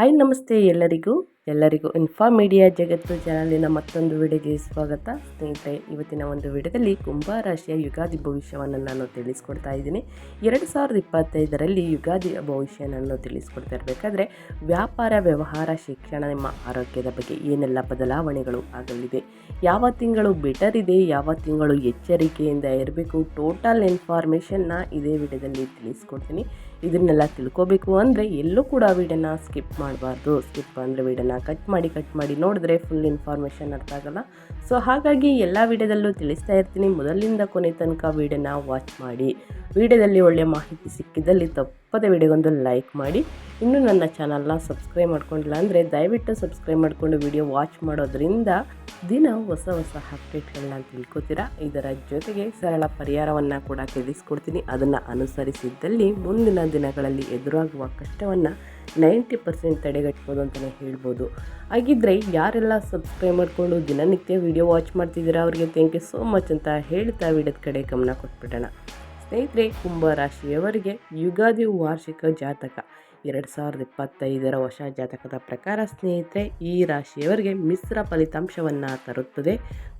Hi ನಮಸ್ತೆ ಎಲ್ಲರಿಗೂ. ಎಲ್ಲರಿಗೂ ಇನ್ಫಾ ಮೀಡಿಯಾ ಜಗತ್ತು ಚಾನಲಿನ ಮತ್ತೊಂದು ವಿಡಿಯೋಗೆ ಸ್ವಾಗತ. ಸ್ನೇಹಿತರೆ, ಇವತ್ತಿನ ಒಂದು ವಿಡಿಯೋದಲ್ಲಿ ಕುಂಭ ರಾಶಿಯ ಯುಗಾದಿ ಭವಿಷ್ಯವನ್ನು ನಾನು ತಿಳಿಸ್ಕೊಡ್ತಾ ಇದ್ದೀನಿ. ಎರಡು ಸಾವಿರದ ಇಪ್ಪತ್ತೈದರಲ್ಲಿ ಯುಗಾದಿ ಭವಿಷ್ಯನನ್ನು ತಿಳಿಸ್ಕೊಡ್ತಾ ಇರಬೇಕಾದ್ರೆ, ವ್ಯಾಪಾರ, ವ್ಯವಹಾರ, ಶಿಕ್ಷಣ, ನಿಮ್ಮ ಆರೋಗ್ಯದ ಬಗ್ಗೆ ಏನೆಲ್ಲ ಬದಲಾವಣೆಗಳು ಆಗಲಿದೆ ಯಾವ ತಿಂಗಳು ಬೆಟರ್ ಇದೆ? ಯಾವ ತಿಂಗಳು ಎಚ್ಚರಿಕೆಯಿಂದ ಇರಬೇಕು? ಟೋಟಲ್ ಇನ್ಫಾರ್ಮೇಷನ್ನ ಇದೇ ವಿಡಿಯೋದಲ್ಲಿ ತಿಳಿಸ್ಕೊಡ್ತೀನಿ. ಇದನ್ನೆಲ್ಲ ತಿಳ್ಕೊಬೇಕು ಅಂದರೆ ಎಲ್ಲೂ ಕೂಡ ವೀಡಿಯೋನ ಸ್ಕಿಪ್ ಮಾಡಬಾರ್ದು. ಸ್ಕಿಪ್ ಅಂದರೆ ವೀಡಿಯೋನ ಕಟ್ ಮಾಡಿ ಕಟ್ ಮಾಡಿ ನೋಡಿದ್ರೆ ಫುಲ್ ಇನ್ಫಾರ್ಮೇಷನ್ ಅರ್ಥ ಆಗಲ್ಲ. ಸೊ ಹಾಗಾಗಿ ಎಲ್ಲ ವಿಡಿಯೋದಲ್ಲೂ ತಿಳಿಸ್ತಾ ಇರ್ತೀನಿ. ಮೊದಲಿಂದ ಕೊನೆ ತನಕ ವೀಡಿಯೋನ ವಾಚ್ ಮಾಡಿ. ವಿಡಿಯೋದಲ್ಲಿ ಒಳ್ಳೆಯ ಮಾಹಿತಿ ಸಿಕ್ಕಿದಲ್ಲಿ ತಪ್ಪದೆ ವಿಡಿಯೋಗೊಂದು ಲೈಕ್ ಮಾಡಿ. ಇನ್ನೂ ನನ್ನ ಚಾನಲ್ನ ಸಬ್ಸ್ಕ್ರೈಬ್ ಮಾಡ್ಕೊಂಡಿಲ್ಲ ಅಂದರೆ ದಯವಿಟ್ಟು ಸಬ್ಸ್ಕ್ರೈಬ್ ಮಾಡಿಕೊಂಡು ವಿಡಿಯೋ ವಾಚ್ ಮಾಡೋದ್ರಿಂದ ದಿನ ಹೊಸ ಹೊಸ ಅಪ್ಡೇಟ್ಗಳನ್ನ ತಿಳ್ಕೊತೀರಾ? ಇದರ ಜೊತೆಗೆ ಸರಳ ಪರಿಹಾರವನ್ನು ಕೂಡ ತಿಳಿಸ್ಕೊಡ್ತೀನಿ. ಅದನ್ನು ಅನುಸರಿಸಿದ್ದಲ್ಲಿ ಮುಂದಿನ ದಿನಗಳಲ್ಲಿ ಎದುರಾಗುವ ಕಷ್ಟವನ್ನು ನೈಂಟಿ ಪರ್ಸೆಂಟ್ ತಡೆಗಟ್ಬೋದು ಅಂತಲೇ ಹೇಳ್ಬೋದು. ಹಾಗಿದ್ದರೆ ಯಾರೆಲ್ಲ ಸಬ್ಸ್ಕ್ರೈಬ್ ಮಾಡಿಕೊಂಡು ದಿನನಿತ್ಯ ವಿಡಿಯೋ ವಾಚ್ ಮಾಡ್ತಿದ್ದೀರಾ ಅವರಿಗೆ ಥ್ಯಾಂಕ್ ಯು ಸೋ ಮಚ್ ಅಂತ ಹೇಳ್ತಾ ವಿಡಿಯೋದ ಕಡೆ ಗಮನ ಕೊಟ್ಬಿಡೋಣ. ಸ್ನೇಹಿತರೆ ಕುಂಭ ರಾಶಿಯವರಿಗೆ ಯುಗಾದಿ ವಾರ್ಷಿಕ ಜಾತಕ. ಎರಡು ಸಾವಿರದ ಇಪ್ಪತ್ತೈದರ ಹೊಸ ಜಾತಕದ ಪ್ರಕಾರ ಸ್ನೇಹಿತರೆ, ಈ ರಾಶಿಯವರಿಗೆ ಮಿಶ್ರ ಫಲಿತಾಂಶವನ್ನು ತರುತ್ತದೆ.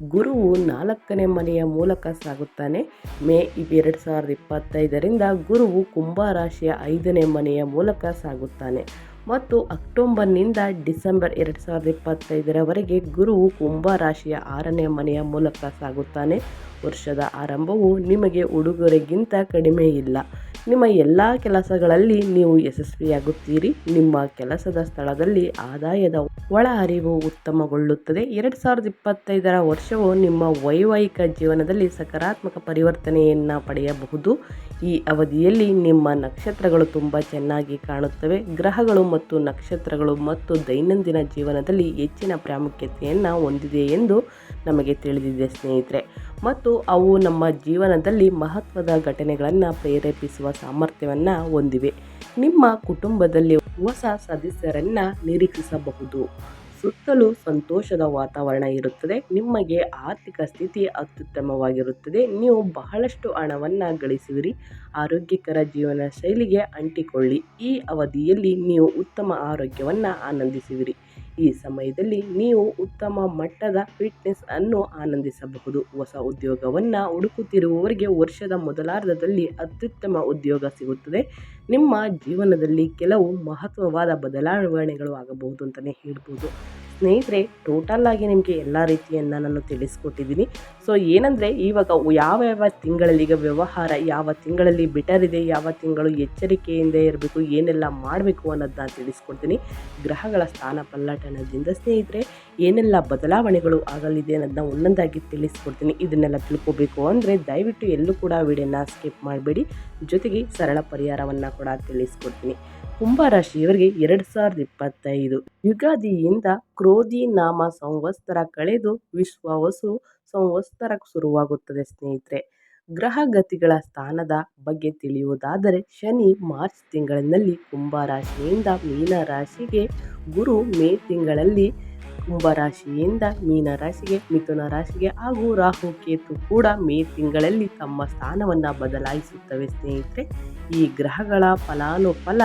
ಗುರುವು ನಾಲ್ಕನೇ ಮನೆಯ ಮೂಲಕ ಸಾಗುತ್ತಾನೆ. ಮೇ ಎರಡು ಸಾವಿರದ ಇಪ್ಪತ್ತೈದರಿಂದ ಗುರುವು ಕುಂಭ ರಾಶಿಯ ಐದನೇ ಮನೆಯ ಮೂಲಕ ಸಾಗುತ್ತಾನೆ. ಮತ್ತು ಅಕ್ಟೋಬರ್ನಿಂದ ಡಿಸೆಂಬರ್ ಎರಡು ಸಾವಿರದ ಇಪ್ಪತ್ತೈದರವರೆಗೆ ಗುರುವು ಕುಂಭ ರಾಶಿಯ ಆರನೇ ಮನೆಯ ಮೂಲಕ ಸಾಗುತ್ತಾನೆ. ವರ್ಷದ ಆರಂಭವು ನಿಮಗೆ ಉಡುಗೊರೆಗಿಂತ ಕಡಿಮೆ ಇಲ್ಲ. ನಿಮ್ಮ ಎಲ್ಲ ಕೆಲಸಗಳಲ್ಲಿ ನೀವು ಯಶಸ್ವಿಯಾಗುತ್ತೀರಿ. ನಿಮ್ಮ ಕೆಲಸದ ಸ್ಥಳದಲ್ಲಿ ಆದಾಯದ ಒಳ ಅರಿವು ಉತ್ತಮಗೊಳ್ಳುತ್ತದೆ. ಎರಡು ಸಾವಿರದ ಇಪ್ಪತ್ತೈದರ ವರ್ಷವು ನಿಮ್ಮ ವೈವಾಹಿಕ ಜೀವನದಲ್ಲಿ ಸಕಾರಾತ್ಮಕ ಪರಿವರ್ತನೆಯನ್ನು ಪಡೆಯಬಹುದು. ಈ ಅವಧಿಯಲ್ಲಿ ನಿಮ್ಮ ನಕ್ಷತ್ರಗಳು ತುಂಬ ಚೆನ್ನಾಗಿ ಕಾಣುತ್ತವೆ. ಗ್ರಹಗಳು ಮತ್ತು ನಕ್ಷತ್ರಗಳು ಮತ್ತು ದೈನಂದಿನ ಜೀವನದಲ್ಲಿ ಹೆಚ್ಚಿನ ಪ್ರಾಮುಖ್ಯತೆಯನ್ನು ಹೊಂದಿದೆ ಎಂದು ನಮಗೆ ತಿಳಿದಿದೆ ಸ್ನೇಹಿತರೆ. ಮತ್ತು ಅವು ನಮ್ಮ ಜೀವನದಲ್ಲಿ ಮಹತ್ವದ ಘಟನೆಗಳನ್ನು ಪ್ರೇರೇಪಿಸುವ ಸಾಮರ್ಥ್ಯವನ್ನು ಹೊಂದಿವೆ. ನಿಮ್ಮ ಕುಟುಂಬದಲ್ಲಿ ಹೊಸ ಸದಸ್ಯರನ್ನು ನಿರೀಕ್ಷಿಸಬಹುದು. ಸುತ್ತಲೂ ಸಂತೋಷದ ವಾತಾವರಣ ಇರುತ್ತದೆ. ನಿಮಗೆ ಆರ್ಥಿಕ ಸ್ಥಿತಿ ಅತ್ಯುತ್ತಮವಾಗಿರುತ್ತದೆ. ನೀವು ಬಹಳಷ್ಟು ಹಣವನ್ನು ಗಳಿಸುವಿರಿ. ಆರೋಗ್ಯಕರ ಜೀವನ ಶೈಲಿಗೆ ಅಂಟಿಕೊಳ್ಳಿ. ಈ ಅವಧಿಯಲ್ಲಿ ನೀವು ಉತ್ತಮ ಆರೋಗ್ಯವನ್ನು ಆನಂದಿಸುವಿರಿ. ಈ ಸಮಯದಲ್ಲಿ ನೀವು ಉತ್ತಮ ಮಟ್ಟದ ಫಿಟ್ನೆಸ್ ಅನ್ನು ಆನಂದಿಸಬಹುದು. ಹೊಸ ಉದ್ಯೋಗವನ್ನು ಹುಡುಕುತ್ತಿರುವವರಿಗೆ ವರ್ಷದ ಮೊದಲಾರ್ಧದಲ್ಲಿ ಅತ್ಯುತ್ತಮ ಉದ್ಯೋಗ ಸಿಗುತ್ತದೆ. ನಿಮ್ಮ ಜೀವನದಲ್ಲಿ ಕೆಲವು ಮಹತ್ವವಾದ ಬದಲಾವಣೆಗಳು ಆಗಬಹುದು ಅಂತಲೇ ಹೇಳ್ಬೋದು. ಸ್ನೇಹಿತರೆ ಟೋಟಲ್ ಆಗಿ ನಿಮಗೆ ಎಲ್ಲ ರೀತಿಯನ್ನು ನಾನು ತಿಳಿಸ್ಕೊಟ್ಟಿದ್ದೀನಿ ಸೊ ಏನಂದರೆ ಇವಾಗ ಯಾವ ಯಾವ ತಿಂಗಳಲ್ಲಿ ಈಗ ವ್ಯವಹಾರ ಯಾವ ತಿಂಗಳಲ್ಲಿ ಬೆಟರ್ ಇದೆ, ಯಾವ ತಿಂಗಳು ಎಚ್ಚರಿಕೆಯಿಂದ ಇರಬೇಕು, ಏನೆಲ್ಲ ಮಾಡಬೇಕು ಅನ್ನೋದನ್ನ ತಿಳಿಸ್ಕೊಡ್ತೀನಿ. ಗ್ರಹಗಳ ಸ್ಥಾನ ಪಲ್ಲಟನದಿಂದ ಸ್ನೇಹಿತರೆ, ಏನೆಲ್ಲ ಬದಲಾವಣೆಗಳು ಆಗಲಿದೆ ಅನ್ನೋದನ್ನ ಒಂದೊಂದಾಗಿ ತಿಳಿಸ್ಕೊಡ್ತೀನಿ. ಇದನ್ನೆಲ್ಲ ತಿಳ್ಕೊಬೇಕು ಅಂದರೆ ದಯವಿಟ್ಟು ಎಲ್ಲೂ ಕೂಡ ವಿಡಿಯೋನ ಸ್ಕಿಪ್ ಮಾಡಬೇಡಿ. ಜೊತೆಗೆ ಸರಳ ಪರಿಹಾರವನ್ನು ಕೂಡ ತಿಳಿಸ್ಕೊಡ್ತೀನಿ. ಕುಂಭರಾಶಿಯವರಿಗೆ ಎರಡ್ ಸಾವಿರದ ಇಪ್ಪತ್ತೈದು. ಯುಗಾದಿಯಿಂದ ಕ್ರೋಧಿ ನಾಮ ಸಂವತ್ಸರ ಕಳೆದು ವಿಶ್ವವಸು ಸಂವತ್ಸರ ಶುರುವಾಗುತ್ತದೆ ಸ್ನೇಹಿತರೆ. ಗ್ರಹಗತಿಗಳ ಸ್ಥಾನದ ಬಗ್ಗೆ ತಿಳಿಯುವುದಾದರೆ ಶನಿ ಮಾರ್ಚ್ ತಿಂಗಳಿನಲ್ಲಿ ಕುಂಭರಾಶಿಯಿಂದ ಮೀನ ರಾಶಿಗೆ ಗುರು ಮೇ ತಿಂಗಳಲ್ಲಿ ಕುಂಭರಾಶಿಯಿಂದ ಮೀನ ರಾಶಿಗೆ ಮಿಥುನ ರಾಶಿಗೆ ಹಾಗೂ ರಾಹು ಕೇತು ಕೂಡ ಮೇ ತಿಂಗಳಲ್ಲಿ ತಮ್ಮ ಸ್ಥಾನವನ್ನು ಬದಲಾಯಿಸುತ್ತವೆ ಸ್ನೇಹಿತರೆ. ಈ ಗ್ರಹಗಳ ಫಲಾನುಫಲ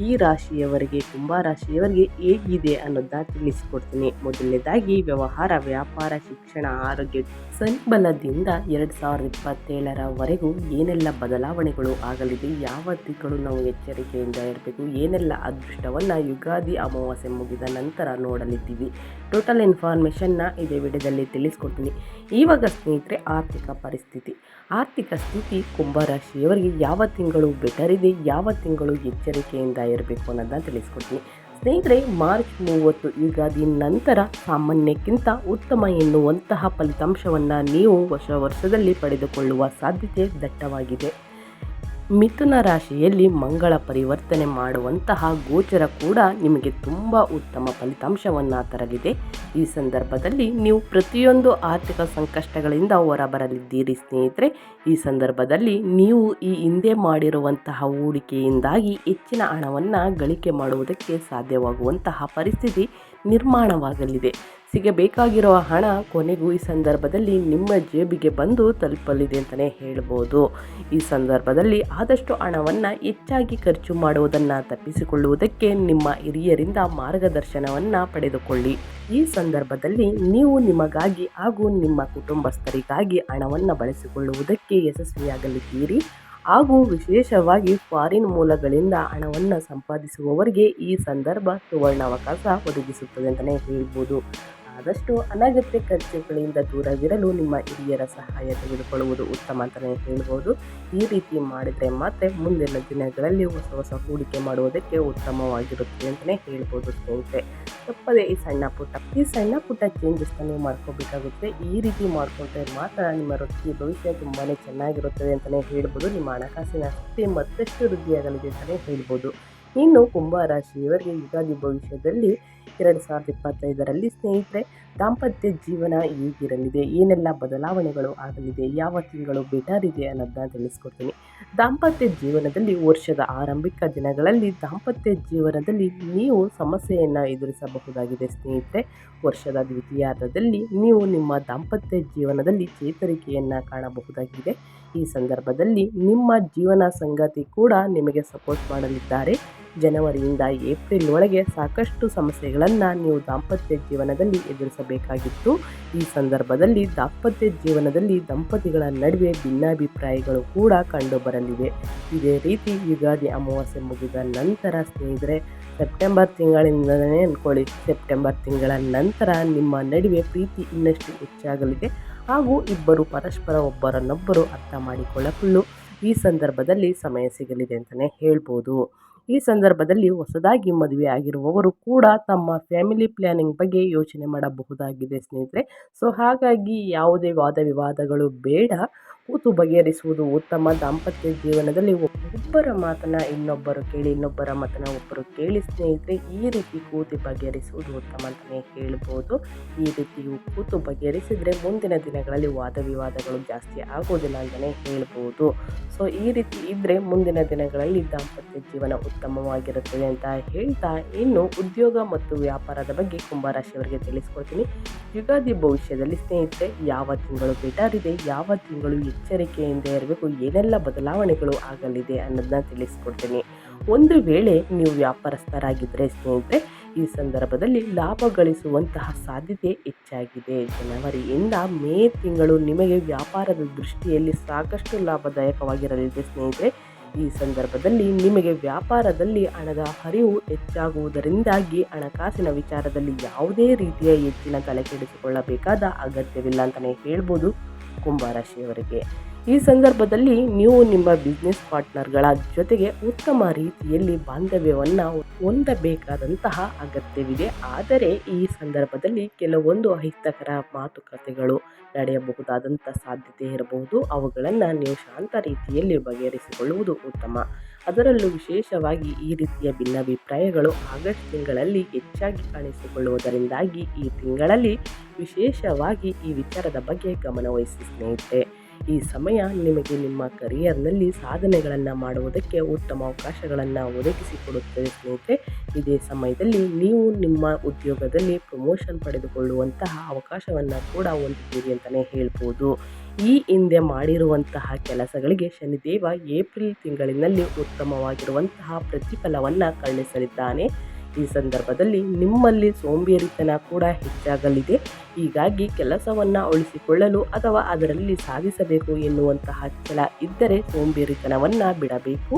ಈ ರಾಶಿಯವರಿಗೆ ಕುಂಭ ರಾಶಿಯವರಿಗೆ ಹೇಗಿದೆ ಅನ್ನೋದನ್ನ ತಿಳಿಸಿಕೊಡ್ತೀನಿ. ಮೊದಲನೇದಾಗಿ ವ್ಯವಹಾರ ವ್ಯಾಪಾರ ಶಿಕ್ಷಣ ಆರೋಗ್ಯ ಸಂಬಲದಿಂದ ಎರಡು ಸಾವಿರದ ಇಪ್ಪತ್ತೇಳರವರೆಗೂ ಏನೆಲ್ಲ ಬದಲಾವಣೆಗಳು ಆಗಲಿದೆ, ಯಾವ ತಿಂಗಳು ನಾವು ಎಚ್ಚರಿಕೆಯಿಂದ ಇರಬೇಕು, ಏನೆಲ್ಲ ಅದೃಷ್ಟವನ್ನು ಯುಗಾದಿ ಅಮಾವಾಸ್ಯೆ ಮುಗಿದ ನಂತರ ನೋಡಲಿದ್ದೀವಿ. ಟೋಟಲ್ ಇನ್ಫಾರ್ಮೇಷನ್ನ ಇದೇ ವಿಡಿಯೋದಲ್ಲಿ ತಿಳಿಸ್ಕೊಡ್ತೀನಿ. ಇವಾಗ ಸ್ನೇಹಿತರೆ, ಆರ್ಥಿಕ ಪರಿಸ್ಥಿತಿ. ಆರ್ಥಿಕ ಸ್ಥಿತಿ ಕುಂಭರಾಶಿಯವರಿಗೆ ಯಾವ ತಿಂಗಳು ಬೆಟರ್ ಇದೆ, ಯಾವ ತಿಂಗಳು ಎಚ್ಚರಿಕೆಯಿಂದ ಇರಬೇಕು ಅನ್ನೋದನ್ನ ತಿಳಿಸ್ಕೊಡ್ತೀನಿ. ಸ್ನೇಹಿತರೆ, ಮಾರ್ಚ್ ಮೂವತ್ತು ಯುಗಾದಿ ನಂತರ ಸಾಮಾನ್ಯಕ್ಕಿಂತ ಉತ್ತಮ ಎನ್ನುವಂತಹ ಫಲಿತಾಂಶವನ್ನು ನೀವು ಹೊಸ ವರ್ಷದಲ್ಲಿ ಪಡೆದುಕೊಳ್ಳುವ ಸಾಧ್ಯತೆ ದಟ್ಟವಾಗಿದೆ. ಮಿಥುನ ರಾಶಿಯಲ್ಲಿ ಮಂಗಳ ಪರಿವರ್ತನೆ ಮಾಡುವಂತಹ ಗೋಚರ ಕೂಡ ನಿಮಗೆ ತುಂಬ ಉತ್ತಮ ಫಲಿತಾಂಶವನ್ನು ತರಲಿದೆ. ಈ ಸಂದರ್ಭದಲ್ಲಿ ನೀವು ಪ್ರತಿಯೊಂದು ಆರ್ಥಿಕ ಸಂಕಷ್ಟಗಳಿಂದ ಹೊರಬರಲಿದ್ದೀರಿ ಸ್ನೇಹಿತರೆ. ಈ ಸಂದರ್ಭದಲ್ಲಿ ನೀವು ಈ ಹಿಂದೆ ಮಾಡಿರುವಂತಹ ಹೂಡಿಕೆಯಿಂದಾಗಿ ಹೆಚ್ಚಿನ ಹಣವನ್ನು ಗಳಿಕೆ ಮಾಡುವುದಕ್ಕೆ ಸಾಧ್ಯವಾಗುವಂತಹ ಪರಿಸ್ಥಿತಿ ನಿರ್ಮಾಣವಾಗಲಿದೆ. ಸಿಗಬೇಕಾಗಿರುವ ಹಣ ಕೊನೆಗೂ ಈ ಸಂದರ್ಭದಲ್ಲಿ ನಿಮ್ಮ ಜೇಬಿಗೆ ಬಂದು ತಲುಪಲಿದೆ ಅಂತಲೇ ಹೇಳ್ಬೋದು. ಈ ಸಂದರ್ಭದಲ್ಲಿ ಆದಷ್ಟು ಹಣವನ್ನು ಹೆಚ್ಚಾಗಿ ಖರ್ಚು ಮಾಡುವುದನ್ನು ತಪ್ಪಿಸಿಕೊಳ್ಳುವುದಕ್ಕೆ ನಿಮ್ಮ ಹಿರಿಯರಿಂದ ಮಾರ್ಗದರ್ಶನವನ್ನು ಪಡೆದುಕೊಳ್ಳಿ. ಈ ಸಂದರ್ಭದಲ್ಲಿ ನೀವು ನಿಮಗಾಗಿ ಹಾಗೂ ನಿಮ್ಮ ಕುಟುಂಬಸ್ಥರಿಗಾಗಿ ಹಣವನ್ನು ಬಳಸಿಕೊಳ್ಳುವುದಕ್ಕೆ ಯಶಸ್ವಿಯಾಗಲಿದ್ದೀರಿ. ಹಾಗೂ ವಿಶೇಷವಾಗಿ ಫಾರಿನ್ ಮೂಲಗಳಿಂದ ಹಣವನ್ನು ಸಂಪಾದಿಸುವವರಿಗೆ ಈ ಸಂದರ್ಭ ಸುವರ್ಣಾವಕಾಶ ಒದಗಿಸುತ್ತದೆ ಅಂತಲೇ ಹೇಳ್ಬೋದು. ಆದಷ್ಟು ಅನಗತ್ಯ ಖರ್ಚುಗಳಿಂದ ದೂರವಿರಲು ನಿಮ್ಮ ಹಿರಿಯರ ಸಹಾಯ ತೆಗೆದುಕೊಳ್ಳುವುದು ಉತ್ತಮ ಅಂತಲೇ ಹೇಳ್ಬೋದು. ಈ ರೀತಿ ಮಾಡಿದರೆ ಮಾತ್ರ ಮುಂದಿನ ದಿನಗಳಲ್ಲಿ ಹೊಸ ಹೊಸ ಹೂಡಿಕೆ ಮಾಡುವುದಕ್ಕೆ ಉತ್ತಮವಾಗಿರುತ್ತೆ ಅಂತಲೇ ಹೇಳ್ಬೋದು ಸ್ನೇಹಿತರೆ. ತಪ್ಪದೇ ಈ ಸಣ್ಣ ಪುಟ್ಟ, ಈ ಸಣ್ಣ ಪುಟ್ಟ ಚೇಂಜಸ್ನ ನೀವು ಮಾಡ್ಕೋಬೇಕಾಗುತ್ತೆ. ಈ ರೀತಿ ಮಾಡಿಕೊಂಡ್ರೆ ಮಾತ್ರ ನಿಮ್ಮ ವೃತ್ತಿ ಭವಿಷ್ಯ ತುಂಬಾ ಚೆನ್ನಾಗಿರುತ್ತದೆ ಅಂತಲೇ ಹೇಳ್ಬೋದು. ನಿಮ್ಮ ಹಣಕಾಸಿನ ಸ್ಥಿತಿ ಮತ್ತಷ್ಟು ವೃದ್ಧಿಯಾಗಲಿದೆ ಅಂತಲೇ ಹೇಳ್ಬೋದು. ಇನ್ನು ಕುಂಭ ರಾಶಿಯವರಿಗೆ ಯುಗಾದಿ ಭವಿಷ್ಯದಲ್ಲಿ ಎರಡು ಸಾವಿರದ ಇಪ್ಪತ್ತೈದರಲ್ಲಿ ಸ್ನೇಹಿತರೆ, ದಾಂಪತ್ಯ ಜೀವನ ಹೇಗಿರಲಿದೆ, ಏನೆಲ್ಲ ಬದಲಾವಣೆಗಳು ಆಗಲಿದೆ, ಯಾವ ತಿಂಗಳು ಬೆಟರ್ ಇದೆ ಅನ್ನೋದನ್ನ ತಿಳಿಸ್ಕೊಡ್ತೀನಿ. ದಾಂಪತ್ಯ ಜೀವನದಲ್ಲಿ ವರ್ಷದ ಆರಂಭಿಕ ದಿನಗಳಲ್ಲಿ ದಾಂಪತ್ಯ ಜೀವನದಲ್ಲಿ ನೀವು ಸಮಸ್ಯೆಯನ್ನು ಎದುರಿಸಬಹುದಾಗಿದೆ ಸ್ನೇಹಿತರೆ. ವರ್ಷದ ದ್ವಿತೀಯಾರ್ಧದಲ್ಲಿ ನೀವು ನಿಮ್ಮ ದಾಂಪತ್ಯ ಜೀವನದಲ್ಲಿ ಚೇತರಿಕೆಯನ್ನು ಕಾಣಬಹುದಾಗಿದೆ. ಈ ಸಂದರ್ಭದಲ್ಲಿ ನಿಮ್ಮ ಜೀವನ ಸಂಗಾತಿ ಕೂಡ ನಿಮಗೆ ಸಪೋರ್ಟ್ ಮಾಡಲಿದ್ದಾರೆ. ಜನವರಿಯಿಂದ ಏಪ್ರಿಲ್ ಒಳಗೆ ಸಾಕಷ್ಟು ಸಮಸ್ಯೆಗಳನ್ನು ನೀವು ದಾಂಪತ್ಯ ಜೀವನದಲ್ಲಿ ಎದುರಿಸಬೇಕಾಗಿತ್ತು. ಈ ಸಂದರ್ಭದಲ್ಲಿ ದಾಂಪತ್ಯ ಜೀವನದಲ್ಲಿ ದಂಪತಿಗಳ ನಡುವೆ ಭಿನ್ನಾಭಿಪ್ರಾಯಗಳು ಕೂಡ ಕಂಡುಬರಲಿವೆ. ಇದೇ ರೀತಿ ಯುಗಾದಿ ಅಮಾವಾಸ್ಯೆ ಮುಗಿದ ನಂತರ ಸ್ನೇಹಿತರೆ, ಸೆಪ್ಟೆಂಬರ್ ತಿಂಗಳಿಂದಲೇ ಅಂದ್ಕೊಳ್ಳಿ ಸೆಪ್ಟೆಂಬರ್ ತಿಂಗಳ ನಂತರ ನಿಮ್ಮ ನಡುವೆ ಪ್ರೀತಿ ಇನ್ನಷ್ಟು ಹೆಚ್ಚಾಗಲಿದೆ. ಹಾಗೂ ಇಬ್ಬರು ಪರಸ್ಪರ ಒಬ್ಬರನ್ನೊಬ್ಬರು ಅರ್ಥ ಮಾಡಿಕೊಳ್ಳಲು ಈ ಸಂದರ್ಭದಲ್ಲಿ ಸಮಯ ಸಿಗಲಿದೆ ಅಂತಲೇ ಹೇಳ್ಬೋದು. ಈ ಸಂದರ್ಭದಲ್ಲಿ ಹೊಸದಾಗಿ ಮದುವೆ ಆಗಿರುವವರು ಕೂಡ ತಮ್ಮ ಫ್ಯಾಮಿಲಿ ಪ್ಲ್ಯಾನಿಂಗ್ ಬಗ್ಗೆ ಯೋಚನೆ ಮಾಡಬಹುದಾಗಿದೆ ಸ್ನೇಹಿತರೆ. ಸೊ ಹಾಗಾಗಿ ಯಾವುದೇ ವಾದ ವಿವಾದಗಳು ಬೇಡ. ಕೂತು ಬಗೆಹರಿಸುವುದು ಉತ್ತಮ. ದಾಂಪತ್ಯ ಜೀವನದಲ್ಲಿ ಒಬ್ಬರ ಮಾತನ್ನ ಇನ್ನೊಬ್ಬರು ಕೇಳಿ, ಇನ್ನೊಬ್ಬರ ಮಾತನ್ನ ಒಬ್ಬರು ಕೇಳಿ ಸ್ನೇಹಿತರೆ, ಈ ರೀತಿ ಕೂತು ಬಗೆಹರಿಸುವುದು ಉತ್ತಮ ಅಂತಲೇ ಹೇಳ್ಬೋದು. ಈ ರೀತಿ ಕೂತು ಬಗೆಹರಿಸಿದರೆ ಮುಂದಿನ ದಿನಗಳಲ್ಲಿ ವಾದ ವಿವಾದಗಳು ಜಾಸ್ತಿ ಆಗೋದಿಲ್ಲ ಅಂತಲೇ ಹೇಳ್ಬೋದು. ಸೊ ಈ ರೀತಿ ಇದ್ದರೆ ಮುಂದಿನ ದಿನಗಳಲ್ಲಿ ದಾಂಪತ್ಯ ಜೀವನ ಉತ್ತಮವಾಗಿರುತ್ತದೆ ಅಂತ ಹೇಳ್ತಾ, ಇನ್ನು ಉದ್ಯೋಗ ಮತ್ತು ವ್ಯಾಪಾರದ ಬಗ್ಗೆ ಕುಂಭರಾಶಿಯವರಿಗೆ ತಿಳಿಸ್ಕೊಡ್ತೀನಿ. ಯುಗಾದಿ ಭವಿಷ್ಯದಲ್ಲಿ ಸ್ನೇಹಿತರೆ, ಯಾವ ತಿಂಗಳು ಬೆಟರ್ ಇದೆ, ಯಾವ ತಿಂಗಳು ಎಚ್ಚರಿಕೆಯಿಂದ ಇರಬೇಕು. ಏನೆಲ್ಲ ಬದಲಾವಣೆಗಳು ಆಗಲಿದೆ ಅನ್ನೋದನ್ನ ತಿಳಿಸ್ಕೊಡ್ತೀನಿ. ಒಂದು ವೇಳೆ ನೀವು ವ್ಯಾಪಾರಸ್ಥರಾಗಿದ್ದರೆ ಸ್ನೇಹಿತರೆ, ಈ ಸಂದರ್ಭದಲ್ಲಿ ಲಾಭ ಗಳಿಸುವಂತಹ ಸಾಧ್ಯತೆ ಹೆಚ್ಚಾಗಿದೆ. ಜನವರಿಯಿಂದ ಮೇ ತಿಂಗಳು ನಿಮಗೆ ವ್ಯಾಪಾರದ ದೃಷ್ಟಿಯಲ್ಲಿ ಸಾಕಷ್ಟು ಲಾಭದಾಯಕವಾಗಿರಲಿದೆ, ಸ್ನೇಹಿತರೆ. ಈ ಸಂದರ್ಭದಲ್ಲಿ ನಿಮಗೆ ವ್ಯಾಪಾರದಲ್ಲಿ ಹಣದ ಹರಿವು ಹೆಚ್ಚಾಗುವುದರಿಂದಾಗಿ ಹಣಕಾಸಿನ ವಿಚಾರದಲ್ಲಿ ಯಾವುದೇ ರೀತಿಯ ಹೆಚ್ಚಿನ ತಲೆ ಕೆಡಿಸಿಕೊಳ್ಳಬೇಕಾದ ಅಗತ್ಯವಿಲ್ಲ ಅಂತಲೇ ಹೇಳ್ಬೋದು. ಕುಂಭರಾಶಿಯವರಿಗೆ ಈ ಸಂದರ್ಭದಲ್ಲಿ ನೀವು ನಿಮ್ಮ ಬಿಸ್ನೆಸ್ ಪಾರ್ಟ್ನರ್ಗಳ ಜೊತೆಗೆ ಉತ್ತಮ ರೀತಿಯಲ್ಲಿ ಬಾಂಧವ್ಯವನ್ನು ಹೊಂದಬೇಕಾದಂತಹ ಅಗತ್ಯವಿದೆ. ಆದರೆ ಈ ಸಂದರ್ಭದಲ್ಲಿ ಕೆಲವೊಂದು ಅಹಿತಕರ ಮಾತುಕತೆಗಳು ನಡೆಯಬಹುದಾದಂಥ ಸಾಧ್ಯತೆ ಇರಬಹುದು. ಅವುಗಳನ್ನು ನೀವು ಶಾಂತ ರೀತಿಯಲ್ಲಿ ಬಗೆಹರಿಸಿಕೊಳ್ಳುವುದು ಉತ್ತಮ. ಅದರಲ್ಲೂ ವಿಶೇಷವಾಗಿ ಈ ರೀತಿಯ ಭಿನ್ನಾಭಿಪ್ರಾಯಗಳು ಆಗಸ್ಟ್ ತಿಂಗಳಲ್ಲಿ ಹೆಚ್ಚಾಗಿ ಕಾಣಿಸಿಕೊಳ್ಳುವುದರಿಂದಾಗಿ ಈ ತಿಂಗಳಲ್ಲಿ ವಿಶೇಷವಾಗಿ ಈ ವಿಚಾರದ ಬಗ್ಗೆ ಗಮನವಹಿಸಿ ಸ್ನೇಹಿತರೆ. ಈ ಸಮಯ ನಿಮಗೆ ನಿಮ್ಮ ಕರಿಯರ್ನಲ್ಲಿ ಸಾಧನೆಗಳನ್ನು ಮಾಡುವುದಕ್ಕೆ ಉತ್ತಮ ಅವಕಾಶಗಳನ್ನು ಒದಗಿಸಿಕೊಡುತ್ತದೆ ಸ್ನೇಹಿತರೆ. ಇದೇ ಸಮಯದಲ್ಲಿ ನೀವು ನಿಮ್ಮ ಉದ್ಯೋಗದಲ್ಲಿ ಪ್ರಮೋಷನ್ ಪಡೆದುಕೊಳ್ಳುವಂತಹ ಅವಕಾಶವನ್ನು ಕೂಡ ಹೊಂದಿದ್ದೀರಿ ಅಂತಲೇ ಹೇಳ್ಬೋದು. ಈ ಹಿಂದೆ ಮಾಡಿರುವಂತಹ ಕೆಲಸಗಳಿಗೆ ಶನಿದೇವ ಏಪ್ರಿಲ್ ತಿಂಗಳಿನಲ್ಲಿ ಉತ್ತಮವಾಗಿರುವಂತಹ ಪ್ರತಿಫಲವನ್ನು ಕರುಣಿಸಲಿದ್ದಾನೆ ಈ ಸಂದರ್ಭದಲ್ಲಿ ನಿಮ್ಮಲ್ಲಿ ಸೋಂಬೇರಿತನ ಕೂಡ ಹೆಚ್ಚಾಗಲಿದೆ. ಹೀಗಾಗಿ ಕೆಲಸವನ್ನು ಉಳಿಸಿಕೊಳ್ಳಲು ಅಥವಾ ಅದರಲ್ಲಿ ಸಾಧಿಸಬೇಕು ಎನ್ನುವಂತಹ ಛಲ ಇದ್ದರೆ ಸೋಂಬೇರಿತನವನ್ನು ಬಿಡಬೇಕು.